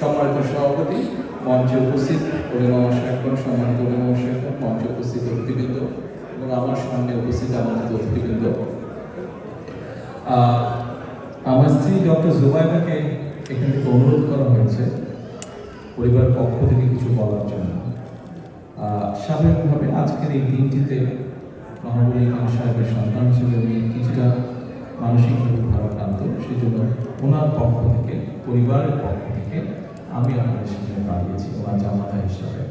সম্মানিত সভাপতি, মঞ্চে উপস্থিত অভিভাবক সম্মানিত অভিভাবক মঞ্চে উপস্থিত অতিথিবৃন্দ এবং আমার সামনে উপস্থিত আমাদের অতিথিবৃন্দ। আমার স্ত্রী ডক্টর জুবাইদাকে এখান থেকে অনুরোধ করা হয়েছে পরিবার পক্ষ থেকে কিছু বলার জন্য। স্বাভাবিকভাবে আজকের এই দিনটিতে মহাবলী খান সাহেবের সন্তান হিসেবে উনি কিছুটা মানসিকভাবে ভারাক্রান্ত সেই জন্য ওনার পক্ষ থেকে, পরিবারের পক্ষ আমি আপনাদের সামনে দাঁড়িয়েছি ওনার জামাতা হিসাবে।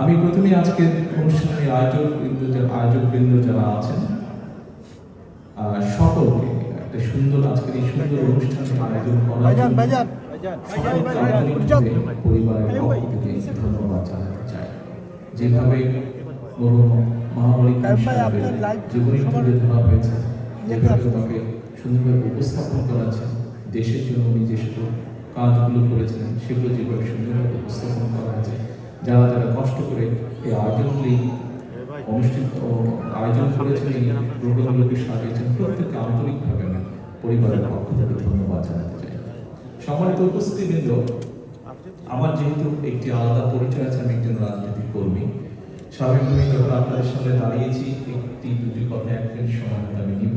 আমি প্রথমে আজকের অনুষ্ঠানের আয়োজক বৃন্দ আয়োজক বৃন্দ যারা আছেন সকলকে একটা সুন্দর আজকের এই সুন্দর অনুষ্ঠানের আয়োজন করার ভাইজান জন্য ভাইজান সকলকে ভাইজান, আন্তরিকভাবে পরিবারের পক্ষ থেকে ধন্যবাদ জানাতে চাই। যেভাবে মরহুম মহাবলী খান ভাই, সাহেবের আপনার live জীবনী তুলে ধরা হয়েছে যেভাবে তোমাকে সুন্দরভাবে উপস্থাপন করাছেন দেশের জন্য যে সকল কাজগুলো করেছিলেন, সেগুলো যেভাবে সুন্দরভাবে উপস্থাপন করা হয়েছে, যারা যারা কষ্ট করে এই আয়োজনগুলি অনুষ্ঠিত আয়োজন করেছেন, এই প্রোগ্রামগুলোকে সাজিয়েছেন, প্রত্যেককে আন্তরিকভাবে আমি পরিবারের পক্ষ থেকে ধন্যবাদ জানাতে চাই। সম্মানিত উপস্থিতিবৃন্দ, আমার যেহেতু একটি আলাদা পরিচয় আছে, আমি একজন রাজনৈতিক কর্মী। স্বাভাবিকভাবেই যখন আপনাদের সামনে দাঁড়িয়েছি, একটি দুটি কথা এক মিনিট সময় আমি নিব।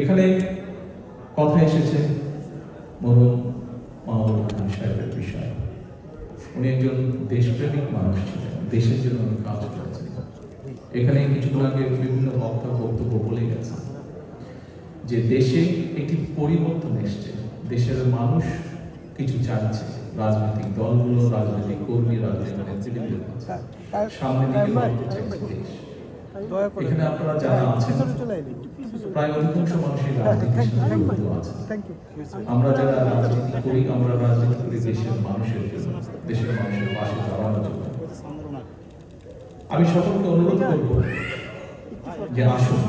এখানে কথা এসেছে মরুম মাহবুব খান সাহেবের বিষয় উনি একজন দেশপ্রেমিক মানুষ ছিলেন দেশের জন্য উনি কাজ করেছেন এখানে কিছুক্ষণ আগে বিভিন্ন বক্তা বক্তব্য বলে গেছে যে দেশে একটি পরিবর্তন এসছে। দেশের মানুষ কিছু চাইছে রাজনৈতিক দলগুলো রাজনৈতিক কর্মী রাজনৈতিক দিকে লড়তে চাইছে দেশ। এখানে আপনারা যারা আছেন প্রায় অধিকাংশ মানুষই রাজনীতির সাথে জড়িত আছে। আমরা যারা রাজনীতি করি আমরা রাজনীতি করি দেশের মানুষের জন্য দেশের মানুষের পাশে দাঁড়ানোর জন্য। আমি সকলকে অনুরোধ করব যে আসুন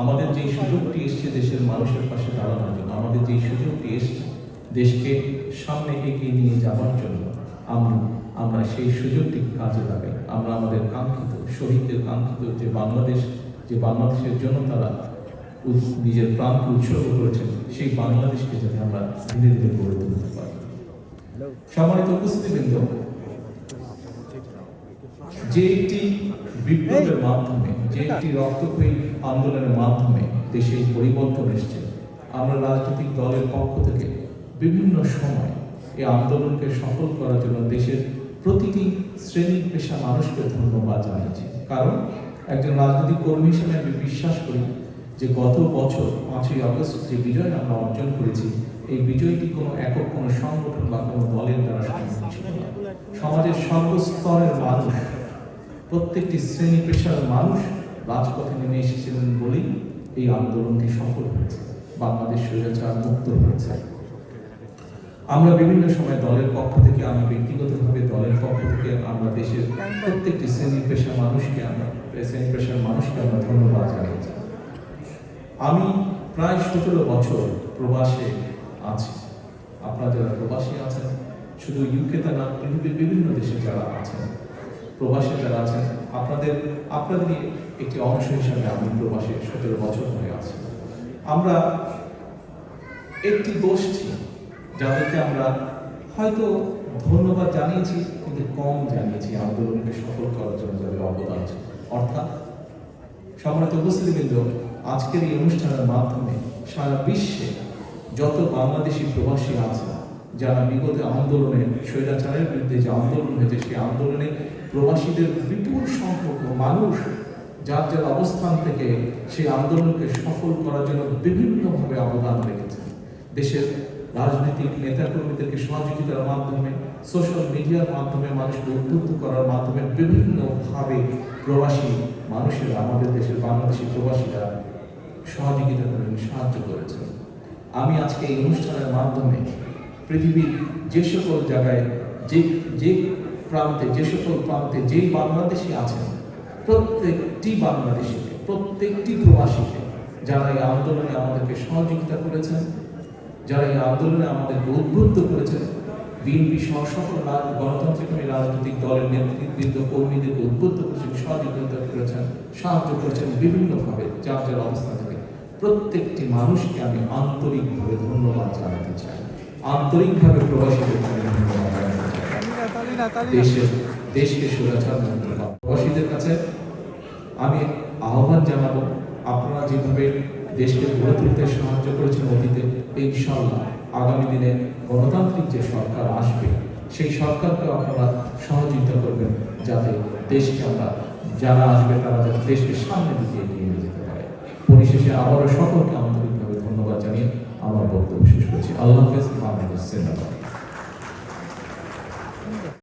আমাদের যে সুযোগটি এসছে দেশের মানুষের পাশে দাঁড়ানোর জন্য আমাদের যে সুযোগটি এসছে দেশকে সামনে এগিয়ে নিয়ে যাওয়ার জন্য আমরা আমরা সেই সুযোগটি কাজে লাগাই। আমরা আমাদের কাঙ্ক্ষিত শহীদদের কাঙ্ক্ষিত যে বাংলাদেশ যে বাংলাদেশের জন্য তারা নিজের প্রাণকে উৎসর্গ করেছেন সেই বাংলাদেশকে যাতে আমরা ধীরে ধীরে গড়ে তুলতে পারি। সম্মানিত উপস্থিতিবৃন্দ যে একটি বিপ্লবের মাধ্যমে যে একটি রক্তক্ষয়ী আন্দোলনের মাধ্যমে দেশে পরিবর্তন এসছে। আমরা রাজনৈতিক দলের পক্ষ থেকে বিভিন্ন সময় এই আন্দোলনকে সফল করার জন্য দেশের প্রতিটি শ্রেণি পেশা মানুষকে ধন্যবাদ জানিয়েছি কারণ একজন রাজনৈতিক কর্মী হিসেবে আমি বিশ্বাস করি যে গত বছর পাঁচই আগস্ট যে বিজয় আমরা অর্জন করেছি, এই বিজয়টি কোনো একক কোনো সংগঠন বা কোনো দলের দ্বারা সমাজের সর্বস্তরের মানুষ প্রত্যেকটি শ্রেণি পেশার মানুষ রাজপথে নেমে এসেছিলেন বলেই এই আন্দোলনটি সফল হয়েছে, বাংলাদেশ স্বৈরাচার মুক্ত হয়েছে। আমরা বিভিন্ন সময় দলের পক্ষ থেকে, আমি ব্যক্তিগতভাবে দলের পক্ষ থেকে আমরা দেশের প্রত্যেকটি শ্রেণি পেশার মানুষকে আমরা, শ্রেণি পেশার মানুষকে আমরা ধন্যবাদ জানিয়েছি। আমি প্রায় সতেরো বছর প্রবাসে আছি। আপনারা যারা প্রবাসী আছেন, শুধু ইউকেতে না, পৃথিবীর বিভিন্ন দেশে যারা আছেন প্রবাসে যারা আছেন। আপনাদের, আপনাদেরই একটি অংশ হিসাবে আমি প্রবাসে সতেরো বছর হয়ে আছি। আমরা একটি গোষ্ঠী যাদেরকে আমরা হয়তো ধন্যবাদ জানিয়েছি, কিন্তু কম জানিয়েছি, আন্দোলনকে সফল করার জন্য যাদের অবদান আছে। অর্থাৎ সম্মানিত উপস্থিতিবৃন্দ, আজকের এই অনুষ্ঠানের মাধ্যমে সারা বিশ্বে যত বাংলাদেশি প্রবাসী আছে যারা বিগত আন্দোলনে স্বৈরাচারের বিরুদ্ধে যে আন্দোলন হয়েছে, সেই আন্দোলনে প্রবাসীদের বিপুল সংখ্যক মানুষ যার যার অবস্থান থেকে সেই আন্দোলনকে সফল করার জন্য বিভিন্নভাবে অবদান রেখেছেন। দেশের রাজনৈতিক নেতাকর্মীদেরকে সহযোগিতার মাধ্যমে সোশ্যাল মিডিয়ার মাধ্যমে মানুষকে উদ্বুদ্ধ করার মাধ্যমে বিভিন্নভাবে প্রবাসী মানুষেরা, আমাদের দেশের বাংলাদেশি প্রবাসীরা সহযোগিতা করেন, সাহায্য করেছেন। আমি আজকে এই অনুষ্ঠানের মাধ্যমে পৃথিবীর যে সকল জায়গায়, যে যে প্রান্তে, যে সকল প্রান্তে যেই বাংলাদেশি আছেন, প্রত্যেকটি বাংলাদেশিকে, প্রত্যেকটি প্রবাসীকে যারা এই আন্দোলনে আমাদেরকে সহযোগিতা করেছেন, যারা এই আন্দোলনে আমাদেরকে উদ্বুদ্ধ করেছেন, বিএনপি সহ সকল রাজ- গণতান্ত্রিক রাজনৈতিক দলের নেতৃবৃন্দ, কর্মীদেরকে উদ্বুদ্ধ করেছেন, সহযোগিতা করেছেন, সাহায্য করেছেন বিভিন্নভাবে, যার যার অবস্থা থেকে প্রত্যেকটি মানুষকে আমি আন্তরিকভাবে ধন্যবাদ জানাতে চাই। আন্তরিকভাবে তালিনা দেশের দেশকে করা। প্রবাসীদের কাছে আমি আহ্বান জানাব আপনারা যেভাবে দেশকে গড়ে তুলতে সাহায্য করেছেন অতীতে ইনশাল্লাহ আগামী দিনে গণতান্ত্রিক যে সরকার আসবে সেই সরকারকে আপনারা সহযোগিতা করবেন যাতে দেশকে আমরা যারা আসবে তারা যাতে দেশকে সামনের দিকে এগিয়ে নিয়ে যেতে পারে। পরিশেষে আবারও সকলকে আন্তরিকভাবে ধন্যবাদ জানিয়ে আমার বক্তব্য শেষ করছি। আল্লাহ হাফেজ। বাংলাদেশ জিন্দাবাদ